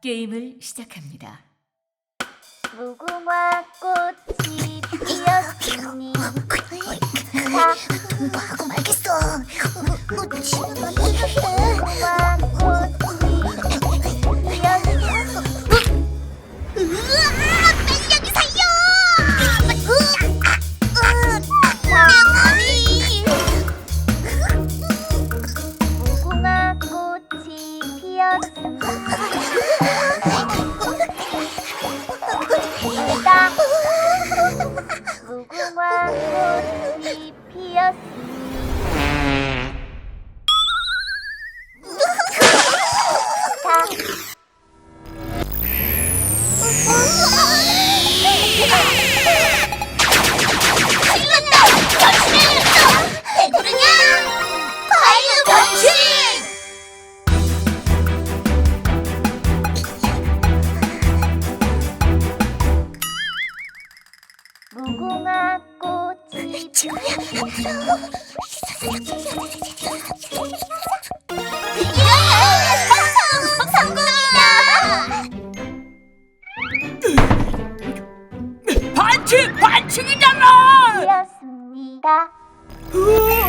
게임을 시작합니다. 무궁화 꽃이 피었으니 다 하고 말겠어. 뭐안 되는데. 무궁화 꽃 이 반칙 반칙이잖아. 피었습니다. 안돼.